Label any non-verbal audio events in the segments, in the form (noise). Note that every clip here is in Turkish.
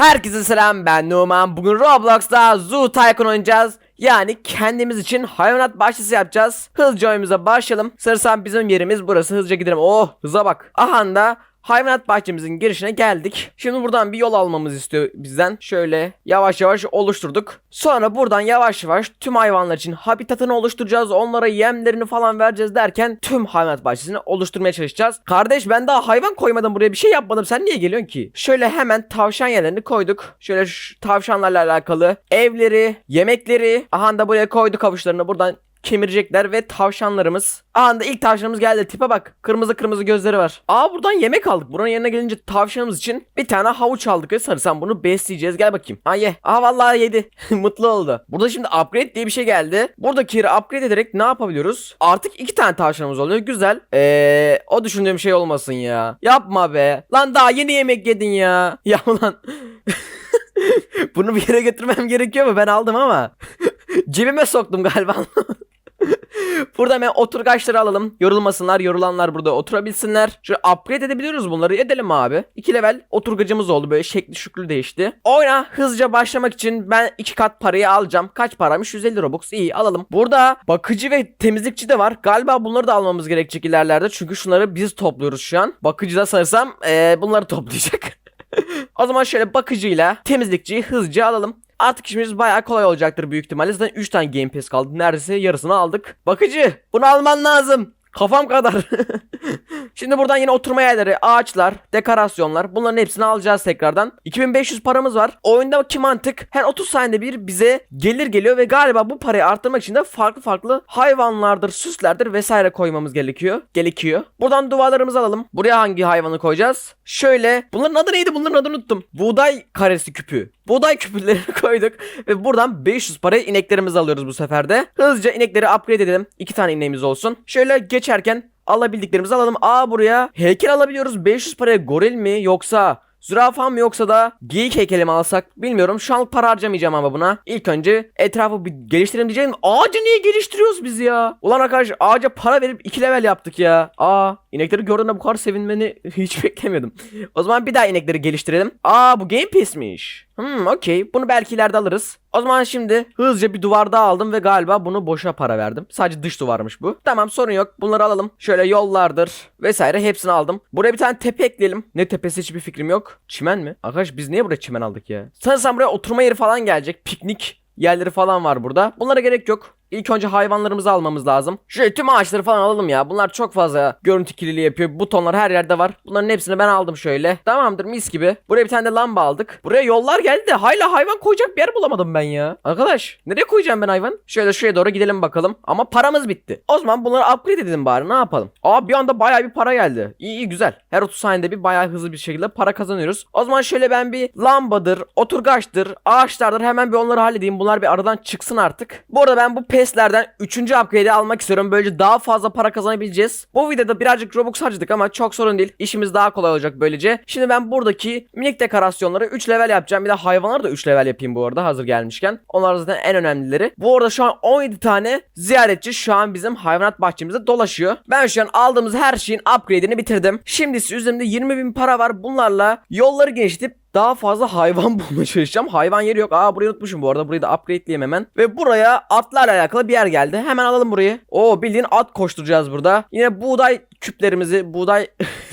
Herkese selam ben Numan. Bugün Roblox'ta Zoo Tycoon oynayacağız. Yani kendimiz için hayvanat bahçesi yapacağız. Hızlıca oyunumuza başlayalım. Sanırsam bizim yerimiz burası. Hızlıca gidelim. Oh hıza bak. Aha da hayvanat bahçemizin girişine geldik. Şimdi buradan bir yol almamızı istiyor bizden. Şöyle yavaş yavaş oluşturduk. Sonra buradan yavaş yavaş tüm hayvanlar için habitatını oluşturacağız. Onlara yemlerini falan vereceğiz derken tüm hayvanat bahçesini oluşturmaya çalışacağız. Kardeş ben daha hayvan koymadım buraya bir şey yapmadım. Sen niye geliyorsun ki? Şöyle hemen tavşan yerlerini koyduk. Şöyle şu tavşanlarla alakalı evleri, yemekleri. Aha da buraya koyduk avuçlarını. Buradan kemirecekler ve tavşanlarımız. Anda ilk tavşanımız geldi. Tipe bak. Kırmızı kırmızı gözleri var. Aa buradan yemek aldık. Buranın yerine gelince tavşanımız için bir tane havuç aldık ve sarısan bunu besleyeceğiz. Gel bakayım. Ha ye. Aa vallahi yedi. (laughs) Mutlu oldu. Burada şimdi upgrade diye bir şey geldi. Buradaki yeri upgrade ederek ne yapabiliyoruz? Artık iki tane tavşanımız oluyor. Güzel. Eee o düşündüğüm şey olmasın ya. Yapma be. Lan daha yeni yemek yedin ya. (laughs) Ya ulan. (laughs) Bunu bir yere götürmem gerekiyor mu? Ben aldım ama. Cebime soktum galiba. Burada hemen oturgaçları alalım. Yorulmasınlar. Yorulanlar burada oturabilsinler. Şöyle upgrade edebiliyoruz bunları. Edelim abi. 2 level oturgacımız oldu. Böyle şekli şüklü değişti. Oyuna hızlıca başlamak için ben 2 kat parayı alacağım. Kaç paramış? 150 Robux. İyi alalım. Burada bakıcı ve temizlikçi de var. Galiba bunları da almamız gerekecek ilerlerde. Çünkü şunları biz topluyoruz şu an. Bakıcı da sanırsam eee, bunları toplayacak. (laughs) o zaman şöyle bakıcıyla temizlikçiyi hızlıca alalım. Artık işimiz bayağı kolay olacaktır büyük ihtimalle. Zaten 3 tane Game Pass kaldı. Neredeyse yarısını aldık. Bakıcı bunu alman lazım. Kafam kadar. (laughs) Şimdi buradan yine oturma yerleri, ağaçlar, dekorasyonlar bunların hepsini alacağız tekrardan. 2500 paramız var. Oyundaki mantık her 30 saniyede bir bize gelir geliyor ve galiba bu parayı arttırmak için de farklı farklı hayvanlardır, süslerdir vesaire koymamız gerekiyor. Gerekiyor. Buradan duvarlarımızı alalım. Buraya hangi hayvanı koyacağız? Şöyle. Bunların adı neydi? Bunların adını unuttum. Buğday karesi küpü. Buğday küplerini (laughs) koyduk ve buradan 500 paraya ineklerimizi alıyoruz bu sefer de. Hızlıca inekleri upgrade edelim. 2 tane ineğimiz olsun. Şöyle geçerken alabildiklerimizi alalım. Aa buraya heykel alabiliyoruz. 500 paraya goril mi yoksa Zürafa mı yoksa da geyik heykeli mi alsak bilmiyorum. Şu an para harcamayacağım ama buna. İlk önce etrafı bir geliştirelim diyeceğim. Ağacı niye geliştiriyoruz biz ya? Ulan arkadaş ağaca para verip 2 level yaptık ya. Aa inekleri gördüğümde bu kadar sevinmeni (laughs) hiç beklemiyordum. O zaman bir daha inekleri geliştirelim. Aa bu Game Pass'miş. Hmm okey. Bunu belki ileride alırız. O zaman şimdi hızlıca bir duvar daha aldım ve galiba bunu boşa para verdim. Sadece dış duvarmış bu. Tamam sorun yok. Bunları alalım. Şöyle yollardır vesaire hepsini aldım. Buraya bir tane tepe ekleyelim. Ne tepesi hiçbir fikrim yok. Çimen mi? Arkadaş biz niye buraya çimen aldık ya? Sanırsam buraya oturma yeri falan gelecek. Piknik yerleri falan var burada. Bunlara gerek yok. İlk önce hayvanlarımızı almamız lazım. Şöyle tüm ağaçları falan alalım ya. Bunlar çok fazla görüntü kirliliği yapıyor. Butonlar her yerde var. Bunların hepsini ben aldım şöyle. Tamamdır mis gibi. Buraya bir tane de lamba aldık. Buraya yollar geldi de hala hayvan koyacak bir yer bulamadım ben ya. Arkadaş nereye koyacağım ben hayvan? Şöyle şuraya doğru gidelim bakalım. Ama paramız bitti. O zaman bunları upgrade edelim bari ne yapalım. Aa bir anda bayağı bir para geldi. İyi iyi güzel. Her 30 saniyede bir bayağı hızlı bir şekilde para kazanıyoruz. O zaman şöyle ben bir lambadır, oturgaçtır, ağaçlardır hemen bir onları halledeyim. Bunlar bir aradan çıksın artık. Bu arada ben bu peslerden 3. upgrade'i almak istiyorum. Böylece daha fazla para kazanabileceğiz. Bu videoda birazcık Robux harcadık ama çok sorun değil. İşimiz daha kolay olacak böylece. Şimdi ben buradaki minik dekorasyonları 3 level yapacağım. Bir de hayvanları da 3 level yapayım bu arada hazır gelmişken. Onlar zaten en önemlileri. Bu arada şu an 17 tane ziyaretçi şu an bizim hayvanat bahçemizde dolaşıyor. Ben şu an aldığımız her şeyin upgrade'ini bitirdim. Şimdi ise üzerimde 20 bin para var. Bunlarla yolları genişletip daha fazla hayvan (laughs) bulmaya çalışacağım. Hayvan yeri yok. Aa burayı unutmuşum bu arada. Burayı da upgradeleyeyim hemen. Ve buraya atlarla alakalı bir yer geldi. Hemen alalım burayı. Oo bildiğin at koşturacağız burada. Yine buğday küplerimizi, buğday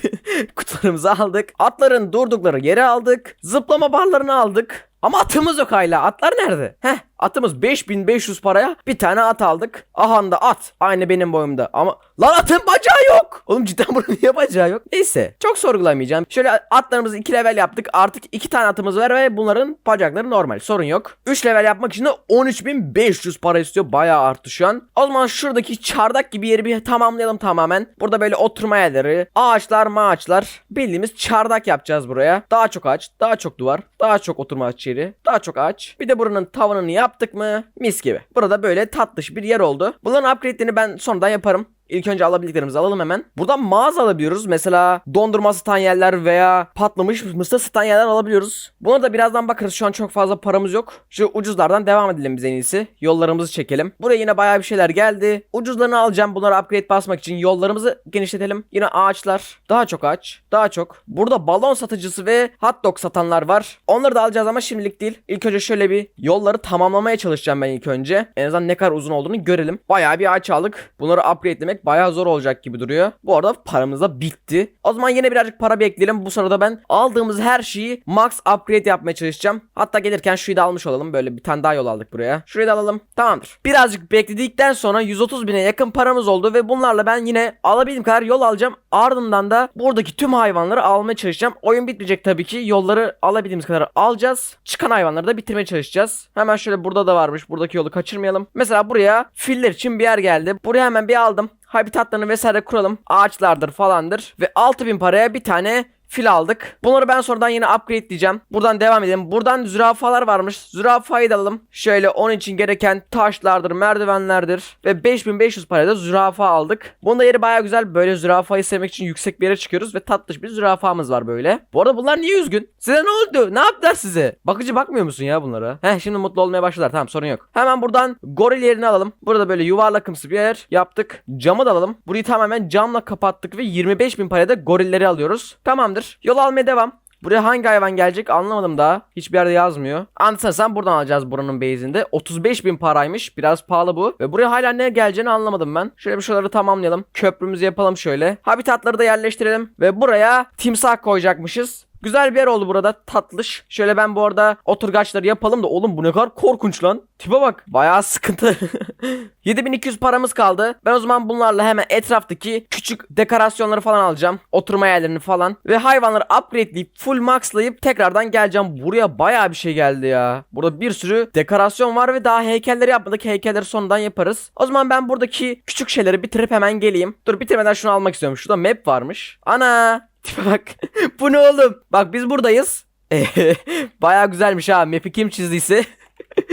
(laughs) kutularımızı aldık. Atların durdukları yere aldık. Zıplama barlarını aldık. Ama atımız yok hala. Atlar nerede? Heh atımız 5500 paraya bir tane at aldık. Aha da at. Aynı benim boyumda. Ama lan atın bacağı yok. Oğlum cidden (laughs) bunun niye bacağı yok? Neyse çok sorgulamayacağım. Şöyle atlarımızı 2 level yaptık. Artık 2 tane atımız var ve bunların bacakları normal. Sorun yok. 3 level yapmak için de 13500 para istiyor. Bayağı arttı şu an. O zaman şuradaki çardak gibi yeri bir tamamlayalım tamamen. Burada böyle oturma yerleri, ağaçlar, maaçlar. Bildiğimiz çardak yapacağız buraya. Daha çok ağaç, daha çok duvar, daha çok oturma yeri, daha çok ağaç. Bir de buranın tavanını yaptık mı? Mis gibi. Burada böyle tatlış bir yer oldu. Bunların upgrade'lerini ben sonradan yaparım. İlk önce alabildiklerimizi alalım hemen. Buradan mağaza alabiliyoruz. Mesela dondurma satan yerler veya patlamış mısır satan yerler alabiliyoruz. Buna da birazdan bakarız. Şu an çok fazla paramız yok. Şu ucuzlardan devam edelim biz en iyisi. Yollarımızı çekelim. Buraya yine bayağı bir şeyler geldi. Ucuzlarını alacağım. Bunları upgrade basmak için yollarımızı genişletelim. Yine ağaçlar. Daha çok ağaç. Daha çok. Burada balon satıcısı ve hot dog satanlar var. Onları da alacağız ama şimdilik değil. İlk önce şöyle bir yolları tamamlamaya çalışacağım ben ilk önce. En azından ne kadar uzun olduğunu görelim. Bayağı bir ağaç aldık. Bunları upgrade'lemek bayağı zor olacak gibi duruyor. Bu arada paramız da bitti. O zaman yine birazcık para bekleyelim. Bu sırada ben aldığımız her şeyi max upgrade yapmaya çalışacağım. Hatta gelirken şuyu da almış olalım. Böyle bir tane daha yol aldık buraya. Şurayı da alalım. Tamamdır. Birazcık bekledikten sonra 130 bine yakın paramız oldu ve bunlarla ben yine alabildiğim kadar yol alacağım. Ardından da buradaki tüm hayvanları almaya çalışacağım. Oyun bitmeyecek tabii ki. Yolları alabildiğimiz kadar alacağız. Çıkan hayvanları da bitirmeye çalışacağız. Hemen şöyle burada da varmış. Buradaki yolu kaçırmayalım. Mesela buraya filler için bir yer geldi. Buraya hemen bir aldım. Habitatlarını vesaire kuralım. Ağaçlardır falandır. Ve 6000 paraya bir tane fil aldık. Bunları ben sonradan yine upgrade diyeceğim. Buradan devam edelim. Buradan zürafalar varmış. Zürafayı da alalım. Şöyle onun için gereken taşlardır, merdivenlerdir. Ve 5500 paraya da zürafa aldık. Bunun da yeri baya güzel. Böyle zürafayı sevmek için yüksek bir yere çıkıyoruz. Ve tatlış bir zürafamız var böyle. Bu arada bunlar niye üzgün? Size ne oldu? Ne yaptılar size? Bakıcı bakmıyor musun ya bunlara? Heh şimdi mutlu olmaya başladılar. Tamam sorun yok. Hemen buradan goril yerini alalım. Burada böyle yuvarlakımsı bir yer yaptık. Camı da alalım. Burayı tamamen camla kapattık ve 25.000 paraya da gorilleri alıyoruz. Tamamdır. Yol almaya devam. Buraya hangi hayvan gelecek anlamadım daha. Hiçbir yerde yazmıyor. Anlatırsan buradan alacağız buranın base'inde. 35 bin paraymış. Biraz pahalı bu. Ve buraya hala ne geleceğini anlamadım ben. Şöyle bir şuraları tamamlayalım. Köprümüzü yapalım şöyle. Habitatları da yerleştirelim. Ve buraya timsah koyacakmışız. Güzel bir yer oldu burada tatlış. Şöyle ben bu arada oturgaçları yapalım da oğlum bu ne kadar korkunç lan. Tipe bak. Bayağı sıkıntı. (laughs) 7200 paramız kaldı. Ben o zaman bunlarla hemen etraftaki küçük dekorasyonları falan alacağım. Oturma yerlerini falan. Ve hayvanları upgradeleyip full maxlayıp tekrardan geleceğim. Buraya bayağı bir şey geldi ya. Burada bir sürü dekorasyon var ve daha heykelleri yapmadık. Heykelleri sonradan yaparız. O zaman ben buradaki küçük şeyleri bitirip hemen geleyim. Dur bitirmeden şunu almak istiyorum. Şurada map varmış. Ana Tipe (laughs) bak. Bu ne oğlum? Bak biz buradayız. (laughs) Baya güzelmiş ha. Map'i kim çizdiyse.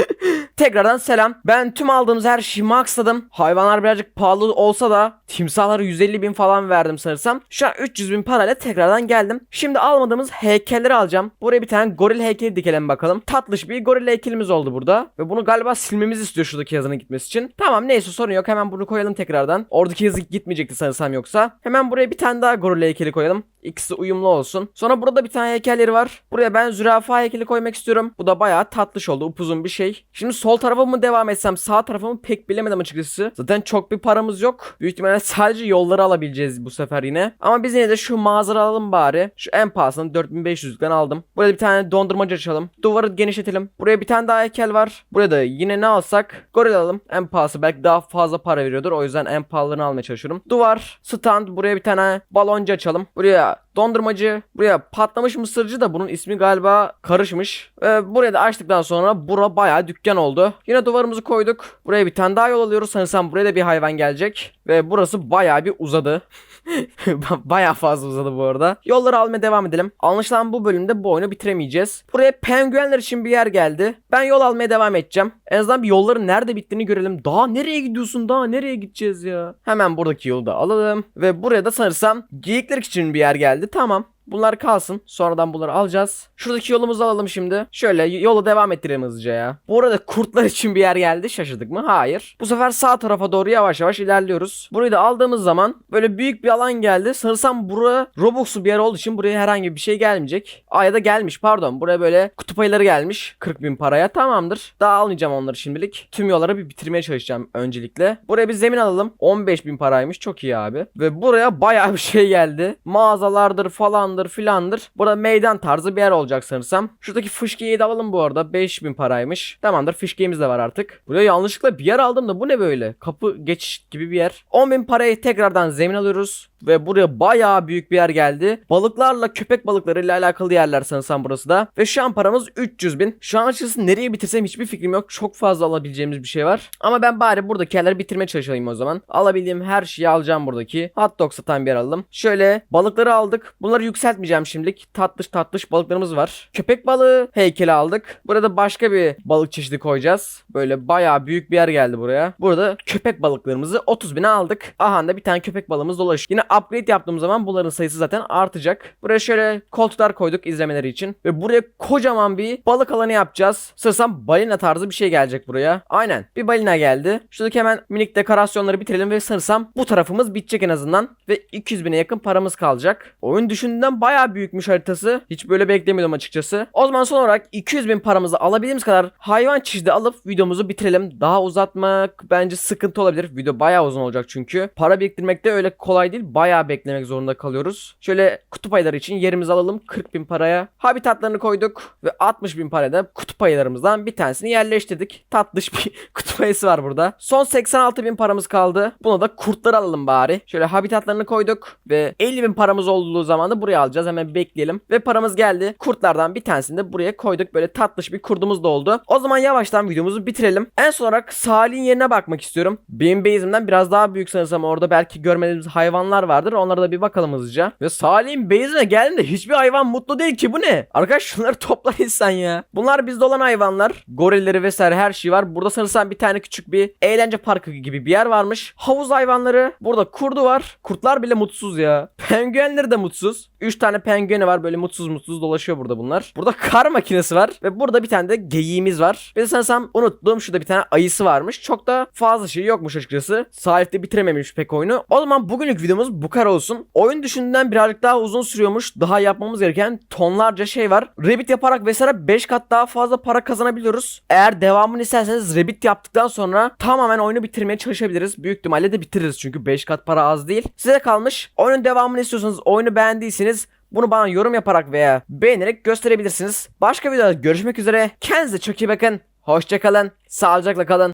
(laughs) Tekrardan selam. Ben tüm aldığımız her şeyi maxladım. Hayvanlar birazcık pahalı olsa da timsahlara 150 bin falan verdim sanırsam. Şu an 300 bin parayla tekrardan geldim. Şimdi almadığımız heykelleri alacağım. Buraya bir tane goril heykeli dikelim bakalım. Tatlış bir goril heykelimiz oldu burada. Ve bunu galiba silmemiz istiyor şuradaki yazının gitmesi için. Tamam neyse sorun yok. Hemen bunu koyalım tekrardan. Oradaki yazı gitmeyecekti sanırsam yoksa. Hemen buraya bir tane daha goril heykeli koyalım. İkisi uyumlu olsun. Sonra burada bir tane heykelleri var. Buraya ben zürafa heykeli koymak istiyorum. Bu da bayağı tatlış oldu. Upuzun bir şey. Şimdi sol tarafa mı devam etsem sağ tarafa mı pek bilemedim açıkçası. Zaten çok bir paramız yok. Büyük ihtimalle sadece yolları alabileceğiz bu sefer yine. Ama biz yine de şu mağazara alalım bari. Şu en pahalısını 4500'lükten aldım. Buraya bir tane dondurmacı açalım. Duvarı genişletelim. Buraya bir tane daha heykel var. Buraya da yine ne alsak? Goril alalım. En pahalısı belki daha fazla para veriyordur. O yüzden en pahalılarını almaya çalışıyorum. Duvar, stand. Buraya bir tane baloncu açalım. Buraya dondurmacı. Buraya patlamış mısırcı da bunun ismi galiba karışmış. Ve buraya da açtıktan sonra bura bayağı dükkan oldu. Yine duvarımızı koyduk. Buraya bir tane daha yol alıyoruz. Sanırsam buraya da bir hayvan gelecek. Ve burası bayağı bir uzadı. (laughs) bayağı fazla uzadı bu arada. Yolları almaya devam edelim. Anlaşılan bu bölümde bu oyunu bitiremeyeceğiz. Buraya penguenler için bir yer geldi. Ben yol almaya devam edeceğim. En azından bir yolların nerede bittiğini görelim. Daha nereye gidiyorsun? Daha nereye gideceğiz ya? Hemen buradaki yolu da alalım. Ve buraya da sanırsam geyikler için bir yer geldi. Tamam. Bunlar kalsın. Sonradan bunları alacağız. Şuradaki yolumuzu alalım şimdi. Şöyle yolu devam ettirelim hızlıca ya. Bu arada kurtlar için bir yer geldi. Şaşırdık mı? Hayır. Bu sefer sağ tarafa doğru yavaş yavaş ilerliyoruz. Burayı da aldığımız zaman böyle büyük bir alan geldi. Sanırsam bura Robux'lu bir yer olduğu için buraya herhangi bir şey gelmeyecek. Aa ya da gelmiş pardon. Buraya böyle kutup ayıları gelmiş. 40 bin paraya. Tamamdır. Daha almayacağım onları şimdilik. Tüm yolları bir bitirmeye çalışacağım öncelikle. Buraya bir zemin alalım. 15 bin paraymış. Çok iyi abi. Ve buraya bayağı bir şey geldi. Mağazalardır falan falandır filandır. Burada meydan tarzı bir yer olacak sanırsam. Şuradaki fışkiyeyi de alalım bu arada. 5000 paraymış. Tamamdır fışkiyemiz de var artık. Buraya yanlışlıkla bir yer aldım da bu ne böyle? Kapı geçiş gibi bir yer. 10.000 parayı tekrardan zemin alıyoruz. Ve buraya bayağı büyük bir yer geldi. Balıklarla köpek balıklarıyla alakalı yerler sanırsam burası da. Ve şu an paramız 300 bin. Şu an açıkçası nereye bitirsem hiçbir fikrim yok. Çok fazla alabileceğimiz bir şey var. Ama ben bari buradaki yerleri bitirmeye çalışayım o zaman. Alabildiğim her şeyi alacağım buradaki. Hot dog satan bir yer alalım. Şöyle balıkları aldık. Bunları yüksel yükseltmeyeceğim şimdilik. Tatlış tatlış balıklarımız var. Köpek balığı heykeli aldık. Burada başka bir balık çeşidi koyacağız. Böyle bayağı büyük bir yer geldi buraya. Burada köpek balıklarımızı 30 bine aldık. Aha da bir tane köpek balığımız dolaşıyor. Yine upgrade yaptığım zaman bunların sayısı zaten artacak. Buraya şöyle koltuklar koyduk izlemeleri için. Ve buraya kocaman bir balık alanı yapacağız. Sanırsam balina tarzı bir şey gelecek buraya. Aynen. Bir balina geldi. Şuradaki hemen minik dekorasyonları bitirelim ve sanırsam bu tarafımız bitecek en azından. Ve 200 bine yakın paramız kalacak. Oyun düşündüğümden bayağı büyükmüş haritası. Hiç böyle beklemiyordum açıkçası. O zaman son olarak 200 bin paramızı alabildiğimiz kadar hayvan çeşidi alıp videomuzu bitirelim. Daha uzatmak bence sıkıntı olabilir. Video bayağı uzun olacak çünkü. Para biriktirmek de öyle kolay değil. Bayağı beklemek zorunda kalıyoruz. Şöyle kutup ayıları için yerimizi alalım 40 bin paraya. Habitatlarını koyduk ve 60 bin paraya da kutup ayılarımızdan bir tanesini yerleştirdik. Tatlış bir (laughs) kutup ayısı var burada. Son 86 bin paramız kaldı. Buna da kurtları alalım bari. Şöyle habitatlarını koyduk ve 50 bin paramız olduğu zaman da buraya alacağız. Hemen bekleyelim. Ve paramız geldi. Kurtlardan bir tanesini de buraya koyduk. Böyle tatlış bir kurdumuz da oldu. O zaman yavaştan videomuzu bitirelim. En son olarak Salih'in yerine bakmak istiyorum. Benim base'imden biraz daha büyük sanırsam orada belki görmediğimiz hayvanlar vardır. Onlara da bir bakalım hızlıca. Ve Salih'in base'ine geldiğinde hiçbir hayvan mutlu değil ki bu ne? Arkadaş şunları topla insan ya. Bunlar bizde olan hayvanlar. Gorilleri vesaire her şey var. Burada sanırsam bir tane küçük bir eğlence parkı gibi bir yer varmış. Havuz hayvanları. Burada kurdu var. Kurtlar bile mutsuz ya. (laughs) Penguenleri de mutsuz. 3 tane pengueni var böyle mutsuz mutsuz dolaşıyor burada bunlar. Burada kar makinesi var. Ve burada bir tane de geyiğimiz var. Ve sanırsam unuttuğum şurada bir tane ayısı varmış. Çok da fazla şey yokmuş açıkçası. Sahip de bitirememiş pek oyunu. O zaman bugünlük videomuz bu kadar olsun. Oyun düşündüğünden birazcık daha uzun sürüyormuş. Daha yapmamız gereken tonlarca şey var. Rabbit yaparak vesaire 5 kat daha fazla para kazanabiliyoruz. Eğer devamını isterseniz Rabbit yaptıktan sonra tamamen oyunu bitirmeye çalışabiliriz. Büyük ihtimalle de bitiririz çünkü 5 kat para az değil. Size kalmış. Oyunun devamını istiyorsanız oyunu beğendiyseniz bunu bana yorum yaparak veya beğenerek gösterebilirsiniz. Başka videoda görüşmek üzere. Kendinize çok iyi bakın. Hoşçakalın. Sağlıcakla kalın.